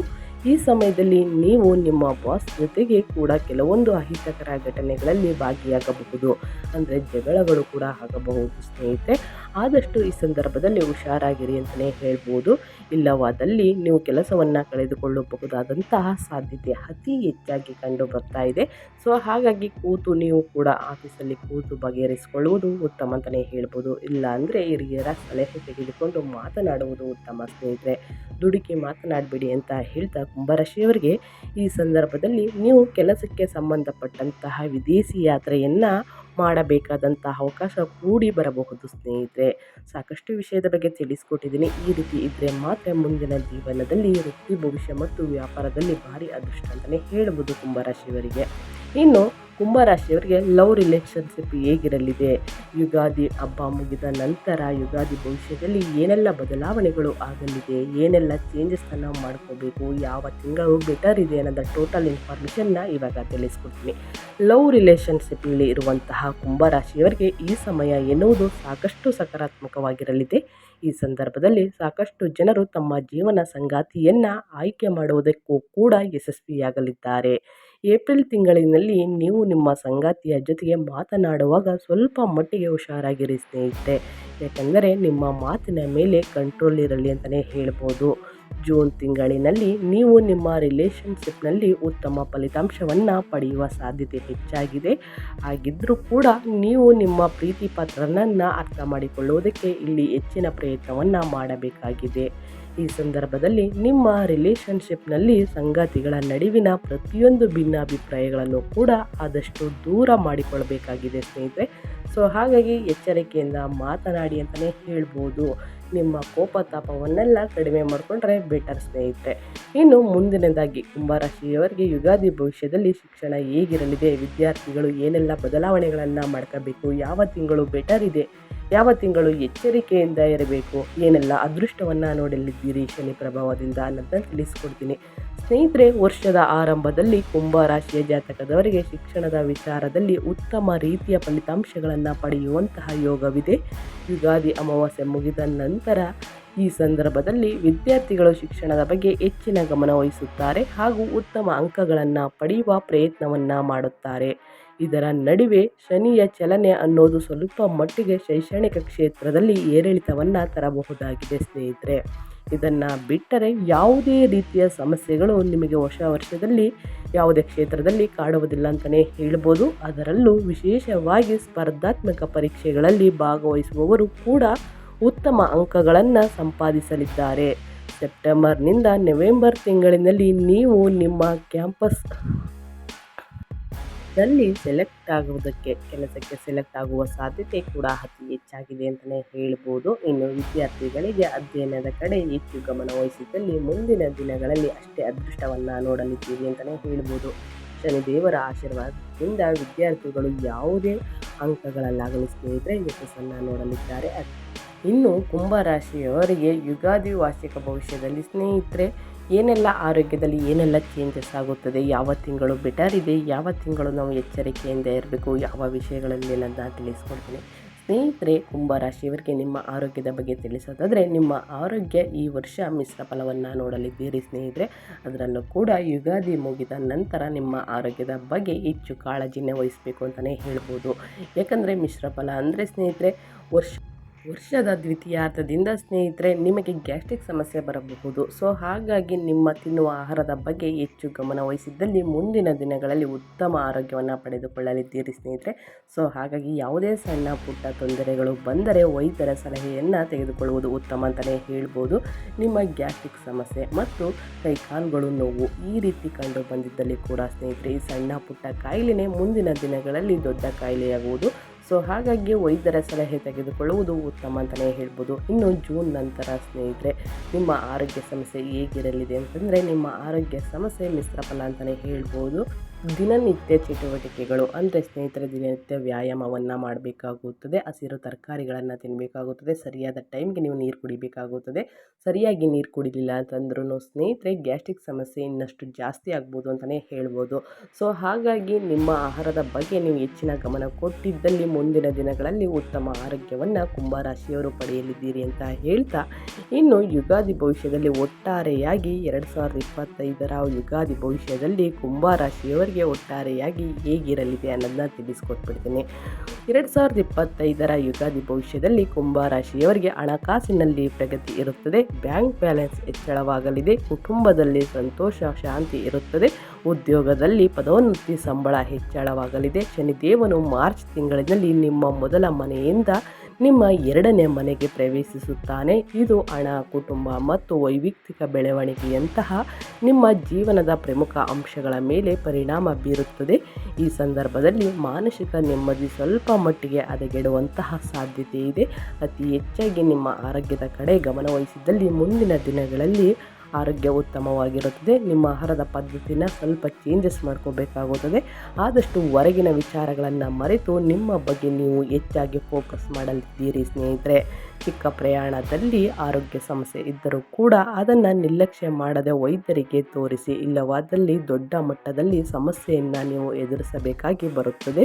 ಈ ಸಮಯದಲ್ಲಿ ನೀವು ನಿಮ್ಮ ಬಾಸ್ ಜೊತೆಗೆ ಕೂಡ ಕೆಲವೊಂದು ಅಹಿತಕರ ಘಟನೆಗಳಲ್ಲಿ ಭಾಗಿಯಾಗಬಹುದು. ಅಂದರೆ ಜಗಳಗಳು ಕೂಡ ಆಗಬಹುದು ಸ್ನೇಹಿತರೆ. ಆದಷ್ಟು ಈ ಸಂದರ್ಭದಲ್ಲಿ ಹುಷಾರಾಗಿರಿ ಅಂತಲೇ ಹೇಳ್ಬೋದು. ಇಲ್ಲವಾದಲ್ಲಿ ನೀವು ಕೆಲಸವನ್ನು ಕಳೆದುಕೊಳ್ಳಬಹುದಾದಂತಹ ಸಾಧ್ಯತೆ ಅತಿ ಹೆಚ್ಚಾಗಿ ಕಂಡು ಬರ್ತಾ ಇದೆ. ಸೊ, ಹಾಗಾಗಿ ಕೂತು ನೀವು ಕೂಡ ಆಫೀಸಲ್ಲಿ ಕೂತು ಬಗೆಹರಿಸಿಕೊಳ್ಳುವುದು ಉತ್ತಮ ಅಂತಲೇ ಹೇಳ್ಬೋದು. ಇಲ್ಲ ಅಂದರೆ ಹಿರಿಯರ ಸಲಹೆ ತೆಗೆದುಕೊಂಡು ಮಾತನಾಡುವುದು ಉತ್ತಮ ಸ್ನೇಹಿತರೆ. ದುಡುಕಿ ಮಾತನಾಡಬೇಡಿ ಅಂತ ಹೇಳ್ತಾ ಕುಂಭರಾಶಿಯವರಿಗೆ ಈ ಸಂದರ್ಭದಲ್ಲಿ ನೀವು ಕೆಲಸಕ್ಕೆ ಸಂಬಂಧಪಟ್ಟಂತಹ ವಿದೇಶಿ ಯಾತ್ರೆಯನ್ನು ಮಾಡಬೇಕಾದಂತಹ ಅವಕಾಶ ಕೂಡಿ ಬರಬಹುದು, ಸ್ನೇಹಿತರೆ. ಸಾಕಷ್ಟು ವಿಷಯದ ಬಗ್ಗೆ ತಿಳಿಸ್ಕೊಟ್ಟಿದ್ದೀನಿ. ಈ ರೀತಿ ಇದ್ದರೆ ಮಾತ್ರ ಮುಂದಿನ ಜೀವನದಲ್ಲಿ ವೃತ್ತಿ, ಭವಿಷ್ಯ ಮತ್ತು ವ್ಯಾಪಾರದಲ್ಲಿ ಭಾರಿ ಅದೃಷ್ಟ ಅಂತಲೇ ಹೇಳ್ಬೋದು ಕುಂಭರಾಶಿಯವರಿಗೆ. ಇನ್ನು ಕುಂಭರಾಶಿಯವರಿಗೆ ಲವ್ ರಿಲೇಷನ್ಶಿಪ್ ಹೇಗಿರಲಿದೆ? ಯುಗಾದಿ ಹಬ್ಬ ಮುಗಿದ ನಂತರ ಯುಗಾದಿ ಭವಿಷ್ಯದಲ್ಲಿ ಏನೆಲ್ಲ ಬದಲಾವಣೆಗಳು ಆಗಲಿದೆ? ಏನೆಲ್ಲ ಚೇಂಜಸ್ನ ಮಾಡ್ಕೋಬೇಕು? ಯಾವ ತಿಂಗಳು ಬೆಟರ್ ಇದೆ ಅನ್ನೋದ ಟೋಟಲ್ ಇನ್ಫಾರ್ಮೇಷನ್ನ ಇವಾಗ ತಿಳಿಸ್ಕೊಡ್ತೀನಿ. ಲವ್ ರಿಲೇಷನ್ಶಿಪ್ನಲ್ಲಿ ಇರುವಂತಹ ಕುಂಭರಾಶಿಯವರಿಗೆ ಈ ಸಮಯ ಎನ್ನುವುದು ಸಾಕಷ್ಟು ಸಕಾರಾತ್ಮಕವಾಗಿರಲಿದೆ. ಈ ಸಂದರ್ಭದಲ್ಲಿ ಸಾಕಷ್ಟು ಜನರು ತಮ್ಮ ಜೀವನ ಸಂಗಾತಿಯನ್ನು ಆಯ್ಕೆ ಮಾಡುವುದಕ್ಕೂ ಕೂಡ ಯಶಸ್ವಿಯಾಗಲಿದ್ದಾರೆ. ಏಪ್ರಿಲ್ ತಿಂಗಳಿನಲ್ಲಿ ನೀವು ನಿಮ್ಮ ಸಂಗಾತಿಯ ಜೊತೆಗೆ ಮಾತನಾಡುವಾಗ ಸ್ವಲ್ಪ ಮಟ್ಟಿಗೆ ಹುಷಾರಾಗಿರಿ ಸ್ನೇಹಿತೆ ಯಾಕೆಂದರೆ ನಿಮ್ಮ ಮಾತಿನ ಮೇಲೆ ಕಂಟ್ರೋಲ್ ಇರಲಿ ಅಂತಲೇ ಹೇಳ್ಬೋದು. ಜೂನ್ ತಿಂಗಳಿನಲ್ಲಿ ನೀವು ನಿಮ್ಮ ರಿಲೇಷನ್ಶಿಪ್ನಲ್ಲಿ ಉತ್ತಮ ಫಲಿತಾಂಶವನ್ನು ಪಡೆಯುವ ಸಾಧ್ಯತೆ ಹೆಚ್ಚಾಗಿದೆ. ಹಾಗಿದ್ದರೂ ಕೂಡ ನೀವು ನಿಮ್ಮ ಪ್ರೀತಿ ಪಾತ್ರನನ್ನು ಅರ್ಥ ಮಾಡಿಕೊಳ್ಳುವುದಕ್ಕೆ ಇಲ್ಲಿ ಹೆಚ್ಚಿನ ಪ್ರಯತ್ನವನ್ನು ಮಾಡಬೇಕಾಗಿದೆ. ಈ ಸಂದರ್ಭದಲ್ಲಿ ನಿಮ್ಮ ರಿಲೇಷನ್ಶಿಪ್ನಲ್ಲಿ ಸಂಗಾತಿಗಳ ನಡುವಿನ ಪ್ರತಿಯೊಂದು ಭಿನ್ನಾಭಿಪ್ರಾಯಗಳನ್ನು ಕೂಡ ಆದಷ್ಟು ದೂರ ಮಾಡಿಕೊಳ್ಳಬೇಕಾಗಿದೆ ಸ್ನೇಹಿತರೆ. ಸೊ, ಹಾಗಾಗಿ ಎಚ್ಚರಿಕೆಯಿಂದ ಮಾತನಾಡಿ ಅಂತಲೇ ಹೇಳ್ಬೋದು. ನಿಮ್ಮ ಕೋಪ ತಾಪವನ್ನೆಲ್ಲ ಕಡಿಮೆ ಮಾಡಿಕೊಂಡ್ರೆ ಬೆಟರ್ ಸ್ನೇಹಿತರೆ. ಇನ್ನು ಮುಂದಿನದಾಗಿ ಕುಂಭರಾಶಿಯವರಿಗೆ ಯುಗಾದಿ ಭವಿಷ್ಯದಲ್ಲಿ ಶಿಕ್ಷಣ ಹೇಗಿರಲಿದೆ, ವಿದ್ಯಾರ್ಥಿಗಳು ಏನೆಲ್ಲ ಬದಲಾವಣೆಗಳನ್ನು ಮಾಡ್ಕೋಬೇಕು ಯಾವ ತಿಂಗಳು ಬೆಟರ್ ಇದೆ ಯಾವ ತಿಂಗಳು ಎಚ್ಚರಿಕೆಯಿಂದ ಇರಬೇಕು? ಏನೆಲ್ಲ ಅದೃಷ್ಟವನ್ನು ನೋಡಲಿದ್ದೀರಿ ಶನಿ ಪ್ರಭಾವದಿಂದ ಅನ್ನೋದನ್ನ ತಿಳಿಸ್ಕೊಡ್ತೀನಿ. ಸ್ನೇಹಿತರೆ, ವರ್ಷದ ಆರಂಭದಲ್ಲಿ ಕುಂಭ ರಾಶಿಯ ಜಾತಕದವರಿಗೆ ಶಿಕ್ಷಣದ ವಿಚಾರದಲ್ಲಿ ಉತ್ತಮ ರೀತಿಯ ಫಲಿತಾಂಶಗಳನ್ನು ಪಡೆಯುವಂತಹ ಯೋಗವಿದೆ. ಯುಗಾದಿ ಅಮಾವಾಸ್ಯೆ ಮುಗಿದ ನಂತರ ಈ ಸಂದರ್ಭದಲ್ಲಿ ವಿದ್ಯಾರ್ಥಿಗಳು ಶಿಕ್ಷಣದ ಬಗ್ಗೆ ಹೆಚ್ಚಿನ ಗಮನ ವಹಿಸುತ್ತಾರೆ ಹಾಗೂ ಉತ್ತಮ ಅಂಕಗಳನ್ನು ಪಡೆಯುವ ಪ್ರಯತ್ನವನ್ನು ಮಾಡುತ್ತಾರೆ. ಇದರ ನಡುವೆ ಶನಿಯ ಚಲನೆ ಅನ್ನೋದು ಸ್ವಲ್ಪ ಮಟ್ಟಿಗೆ ಶೈಕ್ಷಣಿಕ ಕ್ಷೇತ್ರದಲ್ಲಿ ಏರಿಳಿತವನ್ನು ತರಬಹುದಾಗಿದೆ, ಸ್ನೇಹಿತರೆ. ಇದನ್ನು ಬಿಟ್ಟರೆ ಯಾವುದೇ ರೀತಿಯ ಸಮಸ್ಯೆಗಳು ನಿಮಗೆ ಹೊಸ ವರ್ಷದಲ್ಲಿ ಯಾವುದೇ ಕ್ಷೇತ್ರದಲ್ಲಿ ಕಾಡುವುದಿಲ್ಲ ಅಂತಲೇ ಹೇಳ್ಬೋದು. ಅದರಲ್ಲೂ ವಿಶೇಷವಾಗಿ ಸ್ಪರ್ಧಾತ್ಮಕ ಪರೀಕ್ಷೆಗಳಲ್ಲಿ ಭಾಗವಹಿಸುವವರು ಕೂಡ ಉತ್ತಮ ಅಂಕಗಳನ್ನು ಸಂಪಾದಿಸಲಿದ್ದಾರೆ. ಸೆಪ್ಟೆಂಬರ್ನಿಂದ ನವೆಂಬರ್ ತಿಂಗಳಿನಲ್ಲಿ ನೀವು ನಿಮ್ಮ ಕ್ಯಾಂಪಸ್ ದಲ್ಲಿ ಸೆಲೆಕ್ಟ್ ಆಗುವುದಕ್ಕೆ, ಕೆಲಸಕ್ಕೆ ಸೆಲೆಕ್ಟ್ ಆಗುವ ಸಾಧ್ಯತೆ ಕೂಡ ಅತಿ ಹೆಚ್ಚಾಗಿದೆ ಅಂತಲೇ ಹೇಳ್ಬೋದು. ಇನ್ನು ವಿದ್ಯಾರ್ಥಿಗಳಿಗೆ ಅಧ್ಯಯನದ ಕಡೆ ಹೆಚ್ಚು ಗಮನ ವಹಿಸಿದಲ್ಲಿ ಮುಂದಿನ ದಿನಗಳಲ್ಲಿ ಅಷ್ಟೇ ಅದೃಷ್ಟವನ್ನು ನೋಡಲಿದ್ದೀವಿ ಅಂತಲೇ ಹೇಳ್ಬೋದು. ಶನಿದೇವರ ಆಶೀರ್ವಾದದಿಂದ ವಿದ್ಯಾರ್ಥಿಗಳು ಯಾವುದೇ ಅಂಕಗಳಲ್ಲಾಗಲಿ ಸ್ನೇಹಿತರೆ, ಯಶಸ್ಸನ್ನು ನೋಡಲಿದ್ದಾರೆ. ಇನ್ನು ಕುಂಭರಾಶಿಯವರಿಗೆ ಯುಗಾದಿ ವಾರ್ಷಿಕ ಭವಿಷ್ಯದಲ್ಲಿ ಸ್ನೇಹಿತರೆ, ಏನೆಲ್ಲ ಆರೋಗ್ಯದಲ್ಲಿ ಏನೆಲ್ಲ ಚೇಂಜಸ್ ಆಗುತ್ತದೆ, ಯಾವ ತಿಂಗಳು ಬೆಟರ್ ಇದೆ, ಯಾವ ತಿಂಗಳು ನಾವು ಎಚ್ಚರಿಕೆಯಿಂದ ಇರಬೇಕು, ಯಾವ ವಿಷಯಗಳಲ್ಲಿ ಅಂತ ತಿಳಿಸ್ಕೊಡ್ತೀನಿ. ಸ್ನೇಹಿತರೆ, ಕುಂಭರಾಶಿಯವರಿಗೆ ನಿಮ್ಮ ಆರೋಗ್ಯದ ಬಗ್ಗೆ ತಿಳಿಸೋದಾದರೆ, ನಿಮ್ಮ ಆರೋಗ್ಯ ಈ ವರ್ಷ ಮಿಶ್ರ ಫಲವನ್ನು ನೋಡಲಿದ್ದೀರಿ ಸ್ನೇಹಿತರೆ. ಅದರಲ್ಲೂ ಕೂಡ ಯುಗಾದಿ ಮುಗಿದ ನಂತರ ನಿಮ್ಮ ಆರೋಗ್ಯದ ಬಗ್ಗೆ ಹೆಚ್ಚು ಕಾಳಜಿನೇ ವಹಿಸಬೇಕು ಅಂತಲೇ ಹೇಳ್ಬೋದು. ಯಾಕಂದರೆ ಮಿಶ್ರ ಫಲ ಅಂದರೆ ಸ್ನೇಹಿತರೆ, ವರ್ಷ ವರ್ಷದ ದ್ವಿತೀಯಾರ್ಧದಿಂದ ಸ್ನೇಹಿತರೆ, ನಿಮಗೆ ಗ್ಯಾಸ್ಟ್ರಿಕ್ ಸಮಸ್ಯೆ ಬರಬಹುದು. ಸೊ, ಹಾಗಾಗಿ ನಿಮ್ಮ ತಿನ್ನುವ ಆಹಾರದ ಬಗ್ಗೆ ಹೆಚ್ಚು ಗಮನ ವಹಿಸಿದ್ದಲ್ಲಿ ಮುಂದಿನ ದಿನಗಳಲ್ಲಿ ಉತ್ತಮ ಆರೋಗ್ಯವನ್ನು ಪಡೆದುಕೊಳ್ಳಲಿದ್ದೀರಿ ಸ್ನೇಹಿತರೆ. ಸೊ, ಹಾಗಾಗಿ ಯಾವುದೇ ಸಣ್ಣ ಪುಟ್ಟ ತೊಂದರೆಗಳು ಬಂದರೆ ವೈದ್ಯರ ಸಲಹೆಯನ್ನು ತೆಗೆದುಕೊಳ್ಳುವುದು ಉತ್ತಮ ಅಂತಲೇ ಹೇಳ್ಬೋದು. ನಿಮ್ಮ ಗ್ಯಾಸ್ಟ್ರಿಕ್ ಸಮಸ್ಯೆ ಮತ್ತು ಕೈಕಾಲುಗಳು ನೋವು ಈ ರೀತಿ ಕಂಡು ಬಂದಿದ್ದಲ್ಲಿ ಕೂಡ ಸ್ನೇಹಿತರೆ, ಈ ಸಣ್ಣ ಪುಟ್ಟ ಕಾಯಿಲೆನೇ ಮುಂದಿನ ದಿನಗಳಲ್ಲಿ ದೊಡ್ಡ ಕಾಯಿಲೆಯಾಗುವುದು. ಸೊ ಹಾಗಾಗಿ ವೈದ್ಯರ ಸಲಹೆ ತೆಗೆದುಕೊಳ್ಳುವುದು ಉತ್ತಮ ಅಂತಲೇ ಹೇಳ್ಬೋದು. ಇನ್ನು ಜೂನ್ ನಂತರ ಸ್ನೇಹಿತರೆ, ನಿಮ್ಮ ಆರೋಗ್ಯ ಸಮಸ್ಯೆ ಹೇಗಿರಲಿದೆ ಅಂತಂದರೆ ನಿಮ್ಮ ಆರೋಗ್ಯ ಸಮಸ್ಯೆ ಮಿಶ್ರ ಫಲ ಅಂತಲೇ ಹೇಳ್ಬೋದು. ದಿನನಿತ್ಯ ಚಟುವಟಿಕೆಗಳು ಅಂದರೆ ಸ್ನೇಹಿತರೆ ದಿನನಿತ್ಯ ವ್ಯಾಯಾಮವನ್ನು ಮಾಡಬೇಕಾಗುತ್ತದೆ, ಹಸಿರು ತರಕಾರಿಗಳನ್ನು ತಿನ್ನಬೇಕಾಗುತ್ತದೆ ಸರಿಯಾದ ಟೈಮ್ಗೆ ನೀವು ನೀರು ಕುಡಿಬೇಕಾಗುತ್ತದೆ. ಸರಿಯಾಗಿ ನೀರು ಕುಡಿಲಿಲ್ಲ ಅಂತಂದ್ರೂ ಸ್ನೇಹಿತರೆ ಗ್ಯಾಸ್ಟ್ರಿಕ್ ಸಮಸ್ಯೆ ಇನ್ನಷ್ಟು ಜಾಸ್ತಿ ಆಗ್ಬೋದು ಅಂತಲೇ ಹೇಳ್ಬೋದು. ಸೊ ಹಾಗಾಗಿ ನಿಮ್ಮ ಆಹಾರದ ಬಗ್ಗೆ ನೀವು ಹೆಚ್ಚಿನ ಗಮನ ಕೊಟ್ಟಿದ್ದಲ್ಲಿ ಮುಂದಿನ ದಿನಗಳಲ್ಲಿ ಉತ್ತಮ ಆರೋಗ್ಯವನ್ನು ಕುಂಭರಾಶಿಯವರು ಪಡೆಯಲಿದ್ದೀರಿ ಅಂತ ಹೇಳ್ತಾ, ಇನ್ನು ಯುಗಾದಿ ಭವಿಷ್ಯದಲ್ಲಿ ಒಟ್ಟಾರೆಯಾಗಿ ಎರಡು ಸಾವಿರದ ಇಪ್ಪತ್ತೈದರ ಯುಗಾದಿ ಭವಿಷ್ಯದಲ್ಲಿ ಕುಂಭರಾಶಿಯವರಿಗೆ ಒಟ್ಟಾರೆಯಾಗಿ ಹೇಗಿರಲಿದೆ ಅನ್ನೋದನ್ನ ತಿಳಿಸ್ಕೊಟ್ಬಿಡ್ತೀನಿ. ಎರಡು ಸಾವಿರದ ಇಪ್ಪತ್ತೈದರ ಯುಗಾದಿ ಭವಿಷ್ಯದಲ್ಲಿ ಕುಂಭರಾಶಿಯವರಿಗೆ ಹಣಕಾಸಿನಲ್ಲಿ ಪ್ರಗತಿ ಇರುತ್ತದೆ. ಬ್ಯಾಂಕ್ ಬ್ಯಾಲೆನ್ಸ್ ಹೆಚ್ಚಳವಾಗಲಿದೆ. ಕುಟುಂಬದಲ್ಲಿ ಸಂತೋಷ, ಶಾಂತಿ ಇರುತ್ತದೆ. ಉದ್ಯೋಗದಲ್ಲಿ ಪದೋನ್ನತಿ ಸಂಬಳ ಹೆಚ್ಚಳವಾಗಲಿದೆ. ಶನಿದೇವನು ಮಾರ್ಚ್ ತಿಂಗಳಿನಲ್ಲಿ ನಿಮ್ಮ ಮೊದಲ ಮನೆಯಿಂದ ನಿಮ್ಮ ಎರಡನೇ ಮನೆಗೆ ಪ್ರವೇಶಿಸುತ್ತಾನೆ. ಇದು ಹಣ, ಕುಟುಂಬ ಮತ್ತು ವೈಯಕ್ತಿಕ ಬೆಳವಣಿಗೆಯಂತಹ ನಿಮ್ಮ ಜೀವನದ ಪ್ರಮುಖ ಅಂಶಗಳ ಮೇಲೆ ಪರಿಣಾಮ ಬೀರುತ್ತದೆ. ಈ ಸಂದರ್ಭದಲ್ಲಿ ಮಾನಸಿಕ ನೆಮ್ಮದಿ ಸ್ವಲ್ಪ ಮಟ್ಟಿಗೆ ಹದಗೆಡುವಂತಹ ಸಾಧ್ಯತೆ ಇದೆ. ಅತಿ ಹೆಚ್ಚಾಗಿ ನಿಮ್ಮ ಆರೋಗ್ಯದ ಕಡೆ ಗಮನವಹಿಸಿದ್ದಲ್ಲಿ ಮುಂದಿನ ದಿನಗಳಲ್ಲಿ ಆರೋಗ್ಯ ಉತ್ತಮವಾಗಿರುತ್ತದೆ. ನಿಮ್ಮ ಆಹಾರದ ಪದ್ಧತಿನ ಸ್ವಲ್ಪ ಚೇಂಜಸ್ ಮಾಡ್ಕೋಬೇಕಾಗುತ್ತದೆ. ಆದಷ್ಟು ಹೊರಗಿನ ವಿಚಾರಗಳನ್ನು ಮರೆತು ನಿಮ್ಮ ಬಗ್ಗೆ ನೀವು ಹೆಚ್ಚಾಗಿ ಫೋಕಸ್ ಮಾಡಲಿದ್ದೀರಿ ಸ್ನೇಹಿತರೆ. ಚಿಕ್ಕ ಪ್ರಯಾಣದಲ್ಲಿ ಆರೋಗ್ಯ ಸಮಸ್ಯೆ ಇದ್ದರೂ ಕೂಡ ಅದನ್ನು ನಿರ್ಲಕ್ಷ್ಯ ಮಾಡದೆ ವೈದ್ಯರಿಗೆ ತೋರಿಸಿ ಇಲ್ಲವಾದಲ್ಲಿ ದೊಡ್ಡ ಮಟ್ಟದಲ್ಲಿ ಸಮಸ್ಯೆಯನ್ನು ನೀವು ಎದುರಿಸಬೇಕಾಗಿ ಬರುತ್ತದೆ.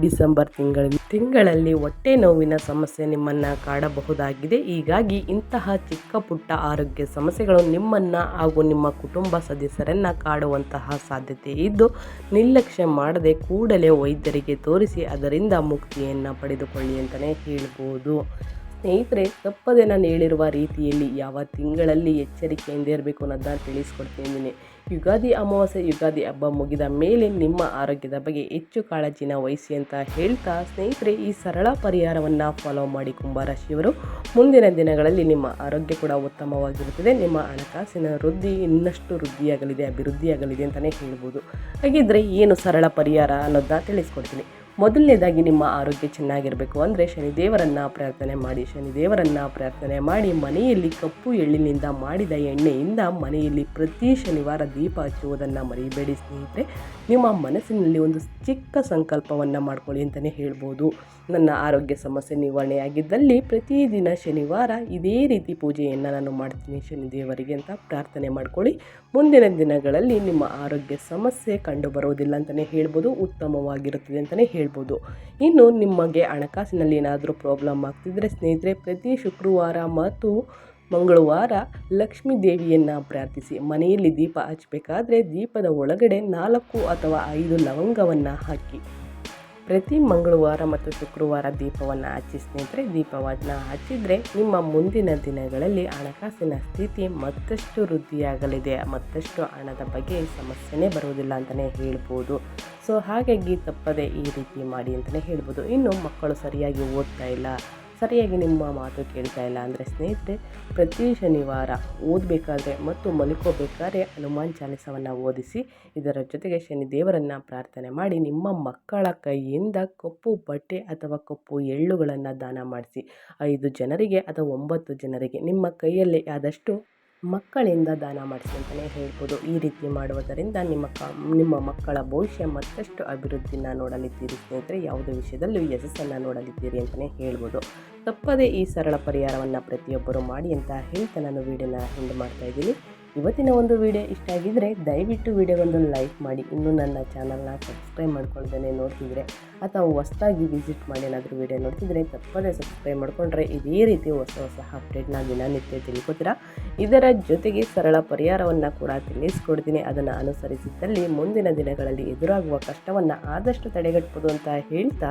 ಡಿಸೆಂಬರ್ ತಿಂಗಳ ತಿಂಗಳಲ್ಲಿ ಹೊಟ್ಟೆ ನೋವಿನ ಸಮಸ್ಯೆ ನಿಮ್ಮನ್ನು ಕಾಡಬಹುದಾಗಿದೆ. ಹೀಗಾಗಿ ಇಂತಹ ಚಿಕ್ಕ ಪುಟ್ಟ ಆರೋಗ್ಯ ಸಮಸ್ಯೆಗಳು ನಿಮ್ಮನ್ನು ಹಾಗೂ ನಿಮ್ಮ ಕುಟುಂಬ ಸದಸ್ಯರನ್ನು ಕಾಡುವಂತಹ ಸಾಧ್ಯತೆ ಇದ್ದು, ನಿರ್ಲಕ್ಷ್ಯ ಮಾಡದೆ ಕೂಡಲೇ ವೈದ್ಯರಿಗೆ ತೋರಿಸಿ ಅದರಿಂದ ಮುಕ್ತಿಯನ್ನು ಪಡೆದುಕೊಳ್ಳಿ ಅಂತಲೇ ಹೇಳ್ಬೋದು. ಸ್ನೇಹಿತರೆ ತಪ್ಪದೆ ನಾನು ಹೇಳಿರುವ ರೀತಿಯಲ್ಲಿ ಯಾವ ತಿಂಗಳಲ್ಲಿ ಎಚ್ಚರಿಕೆಯಿಂದ ಇರಬೇಕು ಅನ್ನೋದನ್ನು ತಿಳಿಸ್ಕೊಡ್ತೀನಿ ಯುಗಾದಿ ಅಮಾವಾಸ್ಯೆ, ಯುಗಾದಿ ಹಬ್ಬ ಮುಗಿದ ಮೇಲೆ ನಿಮ್ಮ ಆರೋಗ್ಯದ ಬಗ್ಗೆ ಹೆಚ್ಚು ಕಾಳಜಿನ ವಹಿಸಿ ಅಂತ ಹೇಳ್ತಾ ಸ್ನೇಹಿತರೆ, ಈ ಸರಳ ಪರಿಹಾರವನ್ನು ಫಾಲೋ ಮಾಡಿ ಕುಂಭರಾಶಿಯವರು. ಮುಂದಿನ ದಿನಗಳಲ್ಲಿ ನಿಮ್ಮ ಆರೋಗ್ಯ ಕೂಡ ಉತ್ತಮವಾಗಿರುತ್ತದೆ. ನಿಮ್ಮ ಹಣಕಾಸಿನ ವೃದ್ಧಿ ಇನ್ನಷ್ಟು ವೃದ್ಧಿಯಾಗಲಿದೆ, ಅಭಿವೃದ್ಧಿಯಾಗಲಿದೆ ಅಂತಲೇ ಹೇಳ್ಬೋದು. ಹಾಗಿದ್ರೆ ಏನು ಸರಳ ಪರಿಹಾರ ಅನ್ನೋದನ್ನ ತಿಳಿಸ್ಕೊಡ್ತೀನಿ. ಮೊದಲನೇದಾಗಿ ನಿಮ್ಮ ಆರೋಗ್ಯ ಚೆನ್ನಾಗಿರಬೇಕು ಅಂದರೆ ಶನಿದೇವರನ್ನು ಪ್ರಾರ್ಥನೆ ಮಾಡಿ, ಶನಿದೇವರನ್ನು ಪ್ರಾರ್ಥನೆ ಮಾಡಿ, ಮನೆಯಲ್ಲಿ ಕಪ್ಪು ಎಳ್ಳಿನಿಂದ ಮಾಡಿದ ಎಣ್ಣೆಯಿಂದ ಮನೆಯಲ್ಲಿ ಪ್ರತಿ ಶನಿವಾರ ದೀಪ ಹಚ್ಚುವುದನ್ನು ಮರಿಬೇಡಿ ಸ್ನೇಹಿತರೆ. ನಿಮ್ಮ ಮನಸ್ಸಿನಲ್ಲಿ ಒಂದು ಚಿಕ್ಕ ಸಂಕಲ್ಪವನ್ನು ಮಾಡ್ಕೊಳ್ಳಿ ಅಂತಲೇ ಹೇಳ್ಬೋದು. ನನ್ನ ಆರೋಗ್ಯ ಸಮಸ್ಯೆ ನಿವಾರಣೆಯಾಗಿದ್ದಲ್ಲಿ ಪ್ರತಿದಿನ ಶನಿವಾರ ಇದೇ ರೀತಿ ಪೂಜೆಯನ್ನು ನಾನು ಮಾಡ್ತೀನಿ. ಶನಿದೇವರಿಗೆ ಅಂತ ಪ್ರಾರ್ಥನೆ ಮಾಡ್ಕೊಳ್ಳಿ. ಮುಂದಿನ ದಿನಗಳಲ್ಲಿ ನಿಮ್ಮ ಆರೋಗ್ಯ ಸಮಸ್ಯೆ ಕಂಡು ಬರೋದಿಲ್ಲ ಅಂತಲೇ ಹೇಳ್ಬೋದು, ಉತ್ತಮವಾಗಿರುತ್ತದೆ ಅಂತಲೇ ಹೇಳ್ಬೋದು. ಇನ್ನು ನಿಮಗೆ ಹಣಕಾಸಿನಲ್ಲಿ ಏನಾದರೂ ಪ್ರಾಬ್ಲಮ್ ಆಗ್ತಿದ್ರೆ ಸ್ನೇಹಿತರೆ, ಪ್ರತಿ ಶುಕ್ರವಾರ ಮತ್ತು ಮಂಗಳವಾರ ಲಕ್ಷ್ಮೀ ದೇವಿಯನ್ನು ಪ್ರಾರ್ಥಿಸಿ. ಮನೆಯಲ್ಲಿ ದೀಪ ಹಚ್ಚಬೇಕಾದ್ರೆ ದೀಪದ ಒಳಗಡೆ ನಾಲ್ಕು ಅಥವಾ ಐದು ಲವಂಗವನ್ನು ಹಾಕಿ. ಪ್ರತಿ ಮಂಗಳವಾರ ಮತ್ತು ಶುಕ್ರವಾರ ದೀಪವನ್ನು ಹಚ್ಚಿ ಸ್ನೇಹಿತರೆ, ದೀಪವನ್ನು ಹಚ್ಚಿದರೆ ನಿಮ್ಮ ಮುಂದಿನ ದಿನಗಳಲ್ಲಿ ಹಣಕಾಸಿನ ಸ್ಥಿತಿ ಮತ್ತಷ್ಟು ವೃದ್ಧಿಯಾಗಲಿದೆ. ಮತ್ತಷ್ಟು ಹಣದ ಬಗ್ಗೆ ಸಮಸ್ಯೆನೇ ಬರುವುದಿಲ್ಲ ಅಂತಲೇ ಹೇಳ್ಬೋದು. ಸೊ ಹಾಗಾಗಿ ತಪ್ಪದೆ ಈ ರೀತಿ ಮಾಡಿ ಅಂತಲೇ ಹೇಳ್ಬೋದು. ಇನ್ನು ಮಕ್ಕಳು ಸರಿಯಾಗಿ ಓದ್ತಾ ಇಲ್ಲ. ಸರಿಯಾಗಿ ನಿಮ್ಮ ಮಾತು ಕೇಳ್ತಾ ಇಲ್ಲ ಅಂದರೆ ಸ್ನೇಹಿತರೆ, ಪ್ರತಿ ಶನಿವಾರ ಓದಬೇಕಾದ್ರೆ ಮತ್ತು ಮಲ್ಕೋಬೇಕಾದ್ರೆ ಹನುಮಾನ್ ಚಾಲಿಸವನ್ನು ಓದಿಸಿ, ಇದರ ಜೊತೆಗೆ ಶನಿ ದೇವರನ್ನು ಪ್ರಾರ್ಥನೆ ಮಾಡಿ ನಿಮ್ಮ ಮಕ್ಕಳ ಕೈಯಿಂದ ಕಪ್ಪು ಬಟ್ಟೆ ಅಥವಾ ಕಪ್ಪು ಎಳ್ಳುಗಳನ್ನು ದಾನ ಮಾಡಿಸಿ, ಐದು ಜನರಿಗೆ ಅಥವಾ ಒಂಬತ್ತು ಜನರಿಗೆ ನಿಮ್ಮ ಕೈಯಲ್ಲಿ ಆದಷ್ಟು ಮಕ್ಕಳಿಂದ ದಾನ ಮಾಡಿಸಿ ಅಂತಲೇ ಹೇಳ್ಬೋದು. ಈ ರೀತಿ ಮಾಡುವುದರಿಂದ ನಿಮ್ಮ ಕ, ನಿಮ್ಮ ಮಕ್ಕಳ ಭವಿಷ್ಯ ಮತ್ತಷ್ಟು ಅಭಿವೃದ್ಧಿನ ನೋಡಲಿದ್ದೀರಿ ಸ್ನೇಹಿತರೆ. ಯಾವುದೇ ವಿಷಯದಲ್ಲೂ ಯಶಸ್ಸನ್ನು ನೋಡಲಿದ್ದೀರಿ ಅಂತಲೇ ಹೇಳ್ಬೋದು. ತಪ್ಪದೇ ಈ ಸರಳ ಪರಿಹಾರವನ್ನು ಪ್ರತಿಯೊಬ್ಬರು ಮಾಡಿ ಅಂತ ಹೇಳ್ತಾ ನಾನು ವೀಡಿಯೋನ ಹಿಂದೆ ಮಾಡ್ತಾ ಇದ್ದೀನಿ. ಇವತ್ತಿನ ಒಂದು ವಿಡಿಯೋ ಇಷ್ಟ ಆಗಿದ್ದರೆ ದಯವಿಟ್ಟು ವಿಡಿಯೋಗೊಂದು ಲೈಕ್ ಮಾಡಿ. ಇನ್ನೂ ನನ್ನ ಚಾನಲ್ನ ಸಬ್ಸ್ಕ್ರೈಬ್ ಮಾಡ್ಕೊಳ್ದೇ ನೋಡ್ತಿದ್ರೆ ಅಥವಾ ಹೊಸದಾಗಿ ವಿಸಿಟ್ ಮಾಡಿ ಏನಾದರೂ ವಿಡಿಯೋ ನೋಡ್ತಿದ್ರೆ ತಪ್ಪದೇ ಸಬ್ಸ್ಕ್ರೈಬ್ ಮಾಡಿಕೊಂಡ್ರೆ ಇದೇ ರೀತಿ ಹೊಸ ಹೊಸ ಅಪ್ಡೇಟ್ನ ದಿನನಿತ್ಯ ತಿಳ್ಕೊತೀರಾ? ಇದರ ಜೊತೆಗೆ ಸರಳ ಪರಿಹಾರವನ್ನು ಕೂಡ ತಿಳಿಸ್ಕೊಡ್ತೀನಿ. ಅದನ್ನು ಅನುಸರಿಸಿದ್ದಲ್ಲಿ ಮುಂದಿನ ದಿನಗಳಲ್ಲಿ ಎದುರಾಗುವ ಕಷ್ಟವನ್ನು ಆದಷ್ಟು ತಡೆಗಟ್ಬೋದು ಅಂತ ಹೇಳ್ತಾ